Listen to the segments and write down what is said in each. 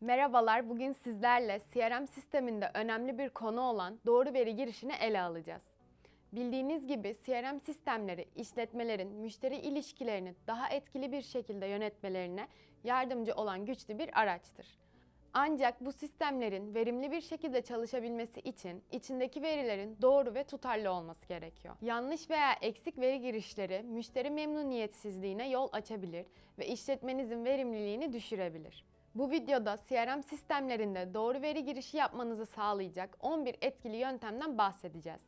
Merhabalar, bugün sizlerle CRM sisteminde önemli bir konu olan doğru veri girişini ele alacağız. Bildiğiniz gibi CRM sistemleri işletmelerin müşteri ilişkilerini daha etkili bir şekilde yönetmelerine yardımcı olan güçlü bir araçtır. Ancak bu sistemlerin verimli bir şekilde çalışabilmesi için içindeki verilerin doğru ve tutarlı olması gerekiyor. Yanlış veya eksik veri girişleri müşteri memnuniyetsizliğine yol açabilir ve işletmenizin verimliliğini düşürebilir. Bu videoda CRM sistemlerinde doğru veri girişi yapmanızı sağlayacak 11 etkili yöntemden bahsedeceğiz.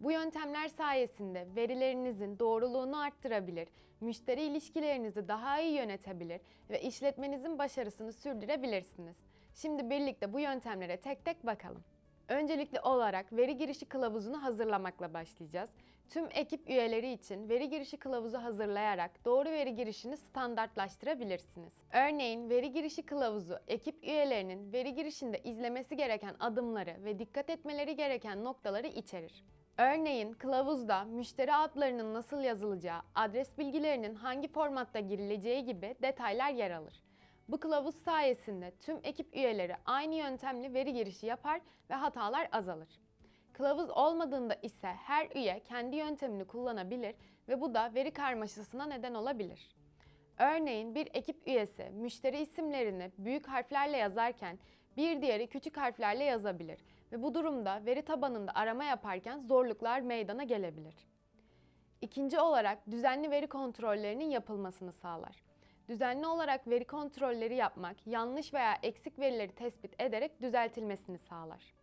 Bu yöntemler sayesinde verilerinizin doğruluğunu arttırabilir, müşteri ilişkilerinizi daha iyi yönetebilir ve işletmenizin başarısını sürdürebilirsiniz. Şimdi birlikte bu yöntemlere tek tek bakalım. Öncelikli olarak veri girişi kılavuzunu hazırlamakla başlayacağız. Tüm ekip üyeleri için veri girişi kılavuzu hazırlayarak doğru veri girişini standartlaştırabilirsiniz. Örneğin veri girişi kılavuzu ekip üyelerinin veri girişinde izlemesi gereken adımları ve dikkat etmeleri gereken noktaları içerir. Örneğin kılavuzda müşteri adlarının nasıl yazılacağı, adres bilgilerinin hangi formatta girileceği gibi detaylar yer alır. Bu kılavuz sayesinde tüm ekip üyeleri aynı yöntemle veri girişi yapar ve hatalar azalır. Kılavuz olmadığında ise her üye kendi yöntemini kullanabilir ve bu da veri karmaşasına neden olabilir. Örneğin bir ekip üyesi müşteri isimlerini büyük harflerle yazarken bir diğeri küçük harflerle yazabilir ve bu durumda veri tabanında arama yaparken zorluklar meydana gelebilir. İkinci olarak düzenli veri kontrollerinin yapılmasını sağlar. Düzenli olarak veri kontrolleri yapmak, yanlış veya eksik verileri tespit ederek düzeltilmesini sağlar.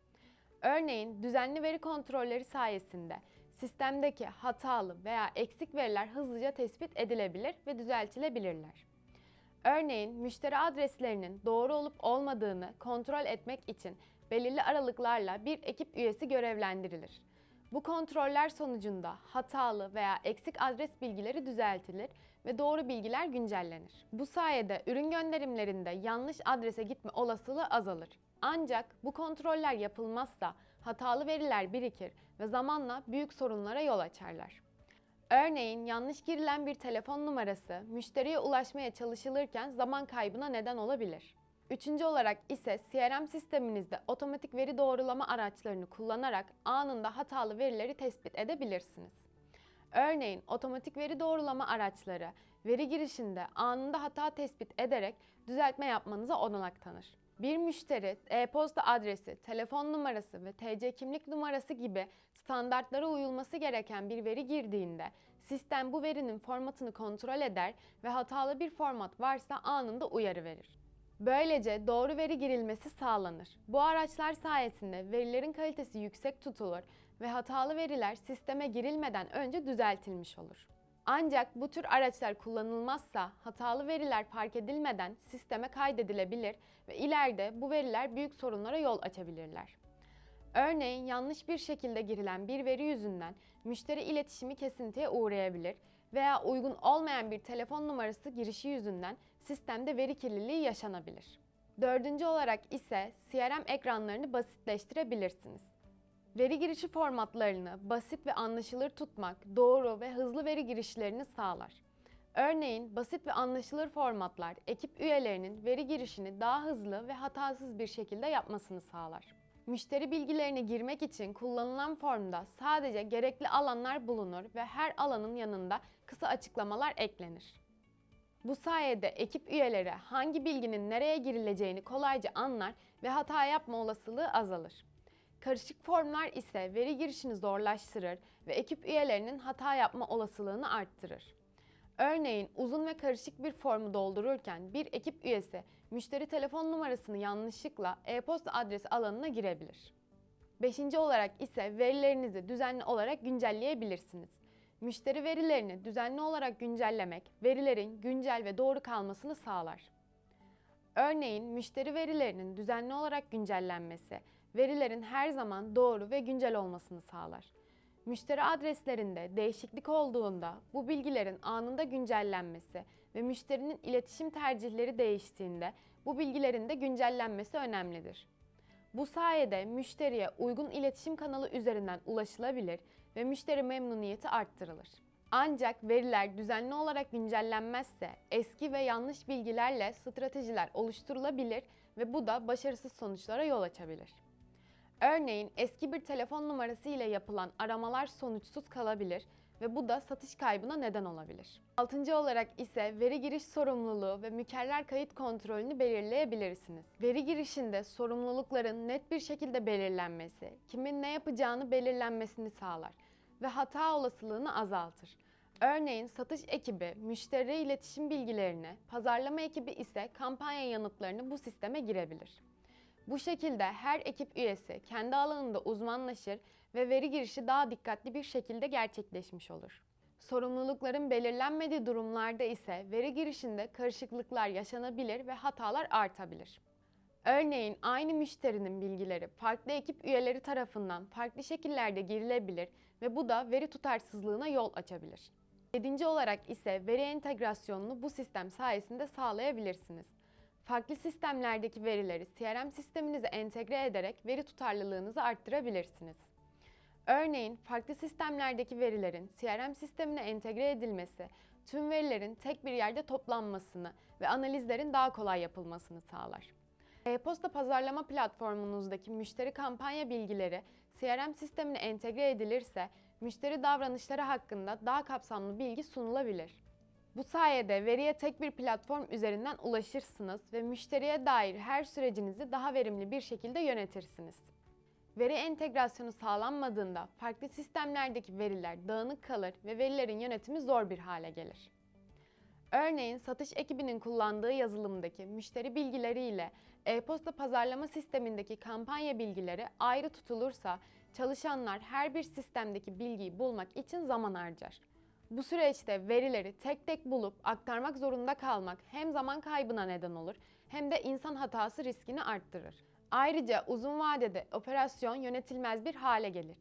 Örneğin düzenli veri kontrolleri sayesinde sistemdeki hatalı veya eksik veriler hızlıca tespit edilebilir ve düzeltilebilirler. Örneğin müşteri adreslerinin doğru olup olmadığını kontrol etmek için belirli aralıklarla bir ekip üyesi görevlendirilir. Bu kontroller sonucunda hatalı veya eksik adres bilgileri düzeltilir ve doğru bilgiler güncellenir. Bu sayede ürün gönderimlerinde yanlış adrese gitme olasılığı azalır. Ancak bu kontroller yapılmazsa hatalı veriler birikir ve zamanla büyük sorunlara yol açarlar. Örneğin yanlış girilen bir telefon numarası müşteriye ulaşmaya çalışılırken zaman kaybına neden olabilir. Üçüncü olarak ise CRM sisteminizde otomatik veri doğrulama araçlarını kullanarak anında hatalı verileri tespit edebilirsiniz. Örneğin otomatik veri doğrulama araçları veri girişinde anında hata tespit ederek düzeltme yapmanıza olanak tanır. Bir müşteri e-posta adresi, telefon numarası ve TC kimlik numarası gibi standartlara uyulması gereken bir veri girdiğinde sistem bu verinin formatını kontrol eder ve hatalı bir format varsa anında uyarı verir. Böylece doğru veri girilmesi sağlanır. Bu araçlar sayesinde verilerin kalitesi yüksek tutulur ve hatalı veriler sisteme girilmeden önce düzeltilmiş olur. Ancak bu tür araçlar kullanılmazsa hatalı veriler fark edilmeden sisteme kaydedilebilir ve ileride bu veriler büyük sorunlara yol açabilirler. Örneğin yanlış bir şekilde girilen bir veri yüzünden müşteri iletişimi kesintiye uğrayabilir veya uygun olmayan bir telefon numarası girişi yüzünden sistemde veri kirliliği yaşanabilir. Dördüncü olarak ise CRM ekranlarını basitleştirebilirsiniz. Veri girişi formatlarını basit ve anlaşılır tutmak doğru ve hızlı veri girişlerini sağlar. Örneğin basit ve anlaşılır formatlar ekip üyelerinin veri girişini daha hızlı ve hatasız bir şekilde yapmasını sağlar. Müşteri bilgilerini girmek için kullanılan formda sadece gerekli alanlar bulunur ve her alanın yanında kısa açıklamalar eklenir. Bu sayede ekip üyeleri hangi bilginin nereye girileceğini kolayca anlar ve hata yapma olasılığı azalır. Karışık formlar ise veri girişini zorlaştırır ve ekip üyelerinin hata yapma olasılığını arttırır. Örneğin uzun ve karışık bir formu doldururken bir ekip üyesi müşteri telefon numarasını yanlışlıkla e-posta adresi alanına girebilir. Beşinci olarak ise verilerinizi düzenli olarak güncelleyebilirsiniz. Müşteri verilerini düzenli olarak güncellemek, verilerin güncel ve doğru kalmasını sağlar. Örneğin müşteri verilerinin düzenli olarak güncellenmesi, verilerin her zaman doğru ve güncel olmasını sağlar. Müşteri adreslerinde değişiklik olduğunda bu bilgilerin anında güncellenmesi ve müşterinin iletişim tercihleri değiştiğinde bu bilgilerin de güncellenmesi önemlidir. Bu sayede müşteriye uygun iletişim kanalı üzerinden ulaşılabilir ve müşteri memnuniyeti arttırılır. Ancak veriler düzenli olarak güncellenmezse eski ve yanlış bilgilerle stratejiler oluşturulabilir ve bu da başarısız sonuçlara yol açabilir. Örneğin eski bir telefon numarası ile yapılan aramalar sonuçsuz kalabilir ve bu da satış kaybına neden olabilir. Altıncı olarak ise veri giriş sorumluluğu ve mükerrer kayıt kontrolünü belirleyebilirsiniz. Veri girişinde sorumlulukların net bir şekilde belirlenmesi, kimin ne yapacağını belirlenmesini sağlar ve hata olasılığını azaltır. Örneğin satış ekibi müşteri iletişim bilgilerini, pazarlama ekibi ise kampanya yanıtlarını bu sisteme girebilir. Bu şekilde her ekip üyesi kendi alanında uzmanlaşır ve veri girişi daha dikkatli bir şekilde gerçekleşmiş olur. Sorumlulukların belirlenmediği durumlarda ise veri girişinde karışıklıklar yaşanabilir ve hatalar artabilir. Örneğin aynı müşterinin bilgileri farklı ekip üyeleri tarafından farklı şekillerde girilebilir ve bu da veri tutarsızlığına yol açabilir. Yedinci olarak ise veri entegrasyonunu bu sistem sayesinde sağlayabilirsiniz. Farklı sistemlerdeki verileri CRM sisteminize entegre ederek veri tutarlılığınızı arttırabilirsiniz. Örneğin farklı sistemlerdeki verilerin CRM sistemine entegre edilmesi, tüm verilerin tek bir yerde toplanmasını ve analizlerin daha kolay yapılmasını sağlar. E-posta pazarlama platformunuzdaki müşteri kampanya bilgileri CRM sistemine entegre edilirse müşteri davranışları hakkında daha kapsamlı bilgi sunulabilir. Bu sayede veriye tek bir platform üzerinden ulaşırsınız ve müşteriye dair her sürecinizi daha verimli bir şekilde yönetirsiniz. Veri entegrasyonu sağlanmadığında farklı sistemlerdeki veriler dağınık kalır ve verilerin yönetimi zor bir hale gelir. Örneğin satış ekibinin kullandığı yazılımdaki müşteri bilgileri ile e-posta pazarlama sistemindeki kampanya bilgileri ayrı tutulursa çalışanlar her bir sistemdeki bilgiyi bulmak için zaman harcar. Bu süreçte verileri tek tek bulup aktarmak zorunda kalmak hem zaman kaybına neden olur hem de insan hatası riskini arttırır. Ayrıca uzun vadede operasyon yönetilmez bir hale gelir.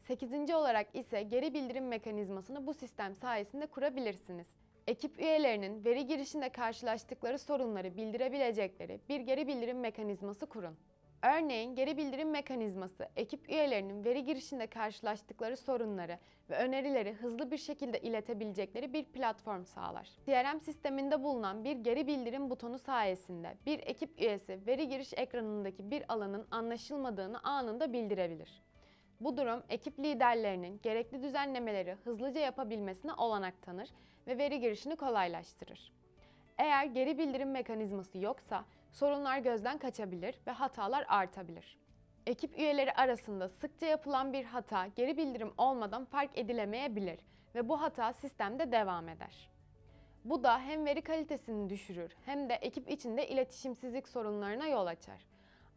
Sekizinci olarak ise geri bildirim mekanizmasını bu sistem sayesinde kurabilirsiniz. Ekip üyelerinin veri girişinde karşılaştıkları sorunları bildirebilecekleri bir geri bildirim mekanizması kurun. Örneğin geri bildirim mekanizması ekip üyelerinin veri girişinde karşılaştıkları sorunları ve önerileri hızlı bir şekilde iletebilecekleri bir platform sağlar. CRM sisteminde bulunan bir geri bildirim butonu sayesinde bir ekip üyesi veri giriş ekranındaki bir alanın anlaşılmadığını anında bildirebilir. Bu durum ekip liderlerinin gerekli düzenlemeleri hızlıca yapabilmesine olanak tanır ve veri girişini kolaylaştırır. Eğer geri bildirim mekanizması yoksa sorunlar gözden kaçabilir ve hatalar artabilir. Ekip üyeleri arasında sıkça yapılan bir hata geri bildirim olmadan fark edilemeyebilir ve bu hata sistemde devam eder. Bu da hem veri kalitesini düşürür hem de ekip içinde iletişimsizlik sorunlarına yol açar.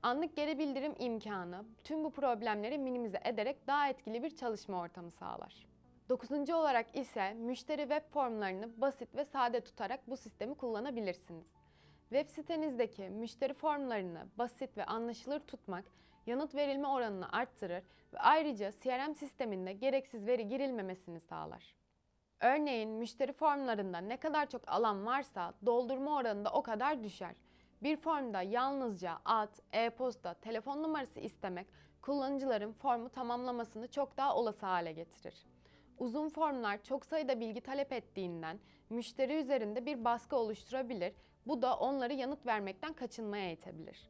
Anlık geri bildirim imkanı tüm bu problemleri minimize ederek daha etkili bir çalışma ortamı sağlar. Dokuzuncu olarak ise müşteri web formlarını basit ve sade tutarak bu sistemi kullanabilirsiniz. Web sitenizdeki müşteri formlarını basit ve anlaşılır tutmak yanıt verilme oranını arttırır ve ayrıca CRM sisteminde gereksiz veri girilmemesini sağlar. Örneğin müşteri formlarında ne kadar çok alan varsa doldurma oranı da o kadar düşer. Bir formda yalnızca ad, e-posta, telefon numarası istemek kullanıcıların formu tamamlamasını çok daha olası hale getirir. Uzun formlar çok sayıda bilgi talep ettiğinden müşteri üzerinde bir baskı oluşturabilir. Bu da onları yanıt vermekten kaçınmaya itebilir.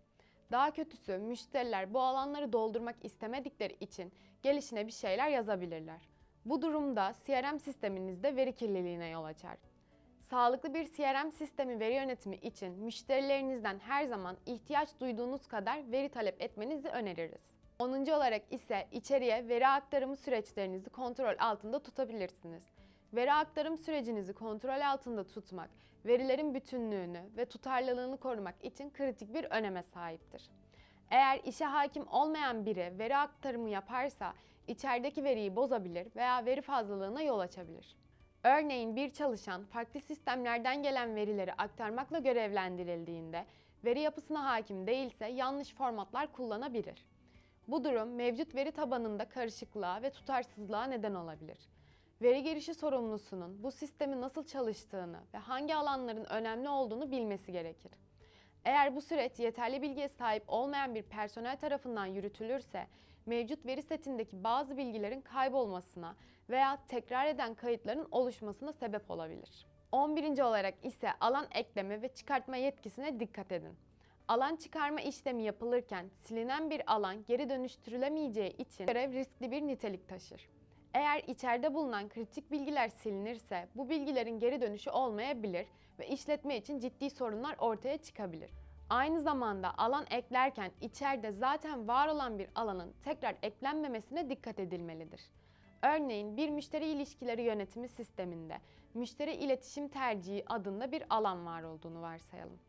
Daha kötüsü müşteriler bu alanları doldurmak istemedikleri için gelişine bir şeyler yazabilirler. Bu durumda CRM sisteminizde veri kirliliğine yol açar. Sağlıklı bir CRM sistemi veri yönetimi için müşterilerinizden her zaman ihtiyaç duyduğunuz kadar veri talep etmenizi öneririz. 10. olarak ise içeriye veri aktarımı süreçlerinizi kontrol altında tutabilirsiniz. Veri aktarım sürecinizi kontrol altında tutmak, verilerin bütünlüğünü ve tutarlılığını korumak için kritik bir öneme sahiptir. Eğer işe hakim olmayan biri veri aktarımı yaparsa içerideki veriyi bozabilir veya veri fazlalığına yol açabilir. Örneğin bir çalışan farklı sistemlerden gelen verileri aktarmakla görevlendirildiğinde veri yapısına hakim değilse yanlış formatlar kullanabilir. Bu durum mevcut veri tabanında karışıklığa ve tutarsızlığa neden olabilir. Veri girişi sorumlusunun bu sistemin nasıl çalıştığını ve hangi alanların önemli olduğunu bilmesi gerekir. Eğer bu süreç yeterli bilgiye sahip olmayan bir personel tarafından yürütülürse, mevcut veri setindeki bazı bilgilerin kaybolmasına veya tekrar eden kayıtların oluşmasına sebep olabilir. 11. olarak ise alan ekleme ve çıkartma yetkisine dikkat edin. Alan çıkarma işlemi yapılırken silinen bir alan geri dönüştürülemeyeceği için görev riskli bir nitelik taşır. Eğer içeride bulunan kritik bilgiler silinirse bu bilgilerin geri dönüşü olmayabilir ve işletme için ciddi sorunlar ortaya çıkabilir. Aynı zamanda alan eklerken içeride zaten var olan bir alanın tekrar eklenmemesine dikkat edilmelidir. Örneğin bir müşteri ilişkileri yönetimi sisteminde müşteri iletişim tercihi adında bir alan var olduğunu varsayalım.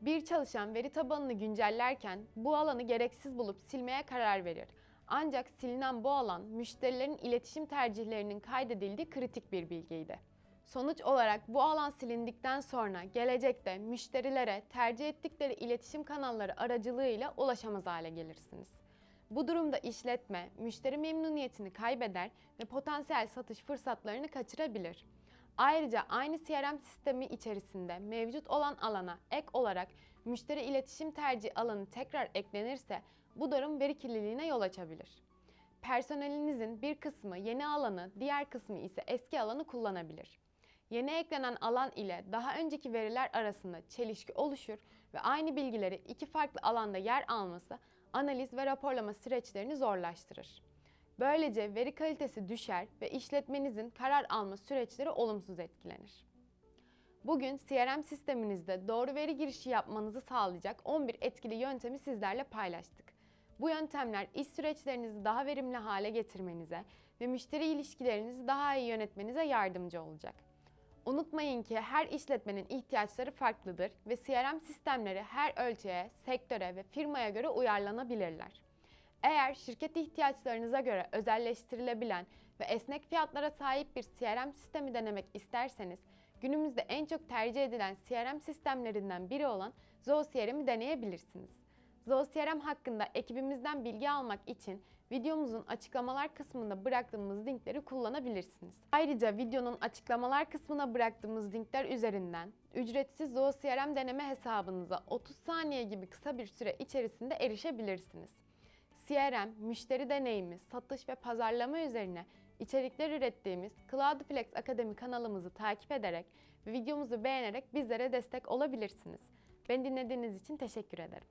Bir çalışan veri tabanını güncellerken bu alanı gereksiz bulup silmeye karar verir. Ancak silinen bu alan müşterilerin iletişim tercihlerinin kaydedildiği kritik bir bilgiydi. Sonuç olarak bu alan silindikten sonra gelecekte müşterilere tercih ettikleri iletişim kanalları aracılığıyla ulaşamaz hale gelirsiniz. Bu durumda işletme müşteri memnuniyetini kaybeder ve potansiyel satış fırsatlarını kaçırabilir. Ayrıca aynı CRM sistemi içerisinde mevcut olan alana ek olarak müşteri iletişim tercih alanı tekrar eklenirse bu durum veri kirliliğine yol açabilir. Personelinizin bir kısmı yeni alanı, diğer kısmı ise eski alanı kullanabilir. Yeni eklenen alan ile daha önceki veriler arasında çelişki oluşur ve aynı bilgileri iki farklı alanda yer alması analiz ve raporlama süreçlerini zorlaştırır. Böylece veri kalitesi düşer ve işletmenizin karar alma süreçleri olumsuz etkilenir. Bugün CRM sisteminizde doğru veri girişi yapmanızı sağlayacak 11 etkili yöntemi sizlerle paylaştık. Bu yöntemler iş süreçlerinizi daha verimli hale getirmenize ve müşteri ilişkilerinizi daha iyi yönetmenize yardımcı olacak. Unutmayın ki her işletmenin ihtiyaçları farklıdır ve CRM sistemleri her ölçüye, sektöre ve firmaya göre uyarlanabilirler. Eğer şirket ihtiyaçlarınıza göre özelleştirilebilen ve esnek fiyatlara sahip bir CRM sistemi denemek isterseniz, günümüzde en çok tercih edilen CRM sistemlerinden biri olan ZooCRM'i deneyebilirsiniz. ZooCRM hakkında ekibimizden bilgi almak için videomuzun açıklamalar kısmında bıraktığımız linkleri kullanabilirsiniz. Ayrıca videonun açıklamalar kısmına bıraktığımız linkler üzerinden ücretsiz ZooCRM deneme hesabınıza 30 saniye gibi kısa bir süre içerisinde erişebilirsiniz. CRM, müşteri deneyimi, satış ve pazarlama üzerine içerikler ürettiğimiz Cloudflex Akademi kanalımızı takip ederek ve videomuzu beğenerek bizlere destek olabilirsiniz. Beni dinlediğiniz için teşekkür ederim.